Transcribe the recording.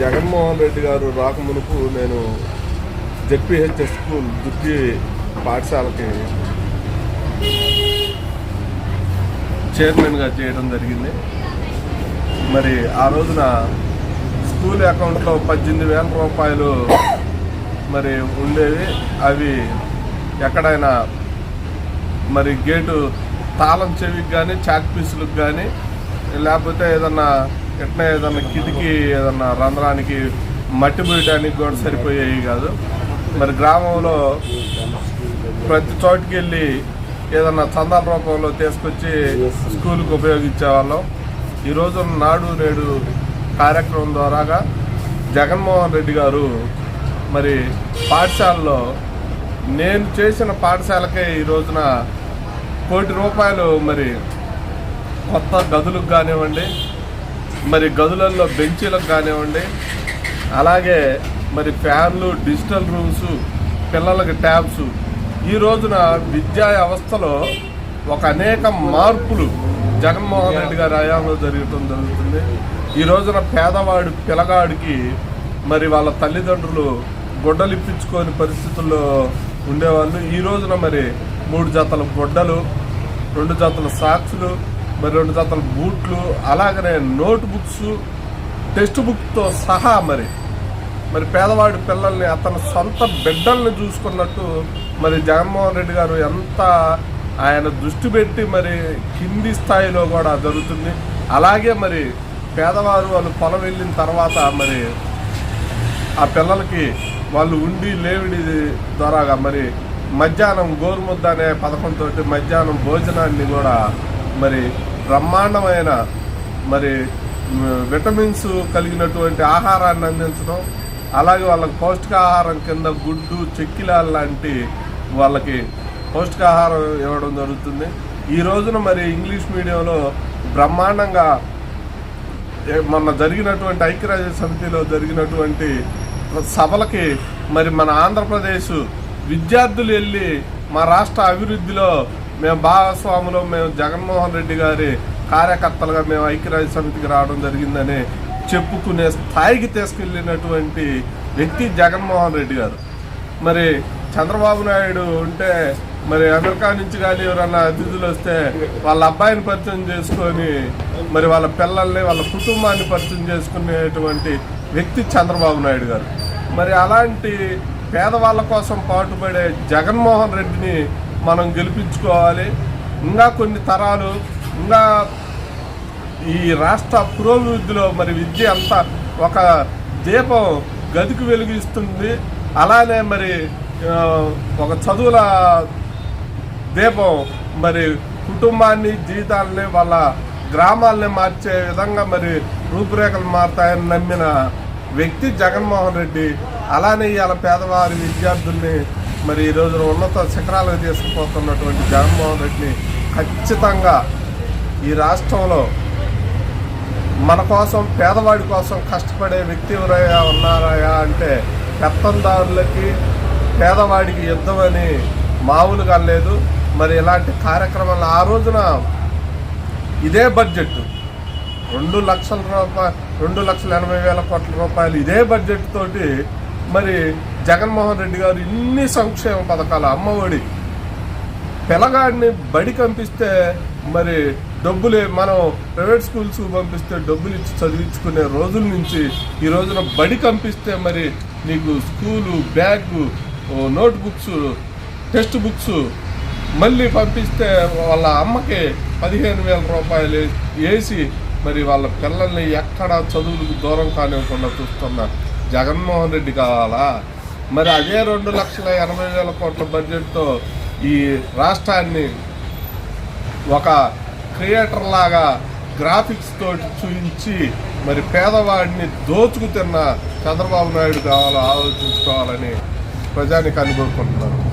జగన్మోహన్ రెడ్డి గారు రాకమునుపు నేను ZPHS school Durgi పాఠశాలకి చైర్మన్గా చేయడం జరిగింది. మరి ఆ రోజున స్కూల్ అకౌంట్లో పద్దెనిమిది వేల రూపాయలు మరి ఉండేవి. అవి ఎక్కడైనా మరి గేటు తాళం చెవికి కానీ చాక్ పీసులకు కానీ లేకపోతే ఏదన్నా ఎట్లా ఏదన్నా కిటికీ ఏదన్నా రంధ్రానికి మట్టి పోయడానికి కూడా సరిపోయేవి కాదు. మరి గ్రామంలో ప్రతి చోటుకి వెళ్ళి ఏదన్నా చందాల రూపంలో తీసుకొచ్చి స్కూల్కి ఉపయోగించేవాళ్ళం. ఈరోజు నాడు నేడు కార్యక్రమం ద్వారాగా జగన్మోహన్ రెడ్డి గారు మరి పాఠశాలలో నేను చేసిన పాఠశాలకే ఈ రోజున కోటి రూపాయలు మరి కొత్త గదులకు కానివ్వండి మరి గదులలో బెంచీలకు కానివ్వండి అలాగే మరి ఫ్యాన్లు డిజిటల్ రూమ్స్ పిల్లలకి ట్యాబ్స్. ఈ రోజున విద్యా వ్యవస్థలో ఒక అనేక మార్పులు జగన్మోహన్ రెడ్డి గారి హయాంలో జరగటం జరుగుతుంది. ఈ రోజున పేదవాడు పిల్లగాడికి మరి వాళ్ళ తల్లిదండ్రులు గుడ్డలు ఇప్పించుకోని పరిస్థితుల్లో ఉండేవాళ్ళు. ఈ రోజున మరి మూడు జతల గుడ్డలు రెండు జతల సాక్షులు మరి రెండు జతల బూట్లు అలాగనే నోట్ బుక్స్ టెక్స్ట్ బుక్తో సహా మరి. మరి పేదవాడి పిల్లల్ని అతని సొంత బిడ్డల్ని చూసుకున్నట్టు మరి జగన్మోహన్ రెడ్డి గారు ఎంత ఆయన దృష్టి పెట్టి మరి కింది స్థాయిలో కూడా జరుగుతుంది. అలాగే మరి పేదవారు వాళ్ళు పొలం వెళ్ళిన తర్వాత మరి ఆ పిల్లలకి వాళ్ళు ఉండి లేవిడి ద్వారాగా మరి మధ్యాహ్నం గోరుముద్ద అనే పథకంతో మధ్యాహ్నం భోజనాన్ని కూడా మరి బ్రహ్మాండమైన మరి విటమిన్స్ కలిగినటువంటి ఆహారాన్ని అందించడం అలాగే వాళ్ళకి పౌష్టికాహారం కింద గుడ్డు చెక్కిలాలు లాంటి వాళ్ళకి పౌష్టికాహారం ఇవ్వడం జరుగుతుంది. ఈ రోజున మరి ఇంగ్లీష్ మీడియంలో బ్రహ్మాండంగా మొన్న జరిగినటువంటి ఐక్యరాజ్య సమితిలో జరిగినటువంటి సభలకి మరి మన ఆంధ్రప్రదేశ్ విద్యార్థులు వెళ్ళి మా రాష్ట్ర అభివృద్ధిలో మేము భాగస్వాములు మేము జగన్మోహన్ రెడ్డి గారి కార్యకర్తలుగా మేము ఐక్యరాజ్య సమితికి రావడం జరిగిందని చెప్పుకునే స్థాయికి తీసుకెళ్ళినటువంటి వ్యక్తి జగన్మోహన్ రెడ్డి గారు. మరి చంద్రబాబు నాయుడు ఉంటే మరి అమెరికా నుంచి కానీ ఎవరన్నా అతిథులు వస్తే వాళ్ళ అబ్బాయిని పరిచయం చేసుకొని మరి వాళ్ళ పిల్లల్ని వాళ్ళ కుటుంబాన్ని పరిచయం చేసుకునేటువంటి వ్యక్తి చంద్రబాబు నాయుడు గారు. మరి అలాంటి పేదవాళ్ళ కోసం పాటుపడే జగన్మోహన్ రెడ్డిని మనం గెలిపించుకోవాలి. ఇంకా కొన్ని తరాలు ఇంకా ఈ రాష్ట్ర పురోభివృద్ధిలో మరి విద్య అంతా ఒక దీపం గదికి వెలిగిస్తుంది. అలానే మరి ఒక చదువుల దీపం మరి కుటుంబాన్ని జీవితాలని వాళ్ళ గ్రామాలని మార్చే విధంగా మరి రూపురేఖలు మారుతాయని నమ్మిన వ్యక్తి జగన్మోహన్ రెడ్డి. అలానే ఇవాళ పేదవారి విద్యార్థుల్ని మరి ఈ రోజున ఉన్నత శిఖరాలకు తీసుకుపోతున్నటువంటి జగన్మోహన్ రెడ్డిని ఖచ్చితంగా ఈ రాష్ట్రంలో మన కోసం పేదవాడి కోసం కష్టపడే వ్యక్తి ఎవరయ్యా ఉన్నారయా అంటే పెత్తందారులకి పేదవాడికి యుద్ధం అని మామూలుగా లేదు. మరి ఇలాంటి కార్యక్రమాలు ఆ రోజున ఇదే బడ్జెట్. రెండు లక్షల రూపాయలు రెండు లక్షల ఎనభై వేల కోట్ల రూపాయలు ఇదే బడ్జెట్ తోటి మరి జగన్మోహన్ రెడ్డి గారు ఇన్ని సంక్షేమ పథకాలు అమ్మఒడి పిల్లగాడిని బడి పంపిస్తే మరి డబ్బులే మనం ప్రైవేట్ స్కూల్స్ పంపిస్తే డబ్బులు ఇచ్చి చదివించుకునే రోజుల నుంచి ఈ రోజున బడి పంపిస్తే మరి నీకు school bag notebooks textbooks మళ్ళీ పంపిస్తే వాళ్ళ అమ్మకి పదిహేను వేల రూపాయలు వేసి మరి వాళ్ళ పిల్లల్ని ఎక్కడ చదువులకు దూరం కానివ్వకుండా చూస్తున్నారు. జగన్మోహన్ రెడ్డి కావాలా? మరి అదే రెండు లక్షల ఎనభై వేల కోట్ల బడ్జెట్తో ఈ రాష్ట్రాన్ని ఒక క్రియేటర్ లాగా గ్రాఫిక్స్ తోటి చూపించి మరి పేదవాడిని దోచుకు తిన్న చంద్రబాబు నాయుడు కావాలో ఆలోచించుకోవాలని ప్రజానికి అనుకోరుకుంటున్నాను